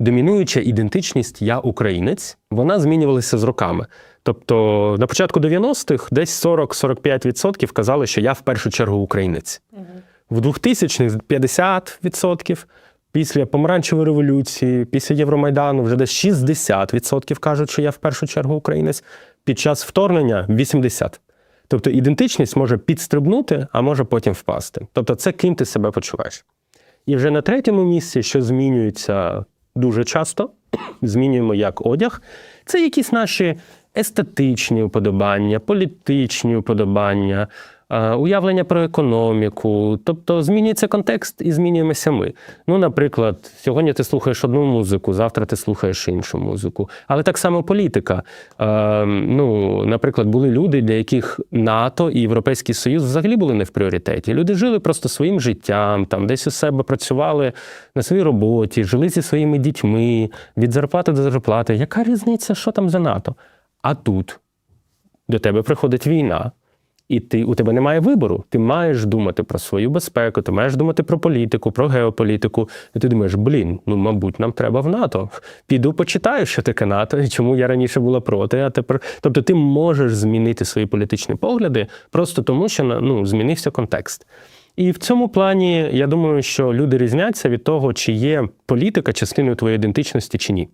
домінуюча ідентичність я українець, вона змінювалася з роками. Тобто на початку 90-х десь 40-45% казали, що я в першу чергу українець. В 2000-х 50%, після помаранчевої революції, після Євромайдану вже десь 60% кажуть, що я в першу чергу українець. Під час вторгнення 80%. Тобто ідентичність може підстрибнути, а може потім впасти. Тобто, це ким ти себе почуваєш. І вже на третьому місці, що змінюється дуже часто, змінюємо як одяг, це якісь наші естетичні вподобання, політичні уподобання, е, уявлення про економіку. Тобто змінюється контекст і змінюємося ми. Ну, наприклад, сьогодні ти слухаєш одну музику, завтра ти слухаєш іншу музику. Але так само політика. Е, ну, наприклад, були люди, для яких НАТО і Європейський Союз взагалі були не в пріоритеті. Люди жили просто своїм життям, там десь у себе працювали на своїй роботі, жили зі своїми дітьми, від зарплати до зарплати. Яка різниця, що там за НАТО? А тут до тебе приходить війна, і ти, у тебе немає вибору. Ти маєш думати про свою безпеку, ти маєш думати про політику, про геополітику. І ти думаєш, блін, ну мабуть, нам треба в НАТО. Піду почитаю, що таке НАТО, і чому я раніше була проти. А тепер, тобто, ти можеш змінити свої політичні погляди просто тому, що ну, змінився контекст. І в цьому плані я думаю, що люди різняться від того, чи є політика частиною твоєї ідентичності чи ні.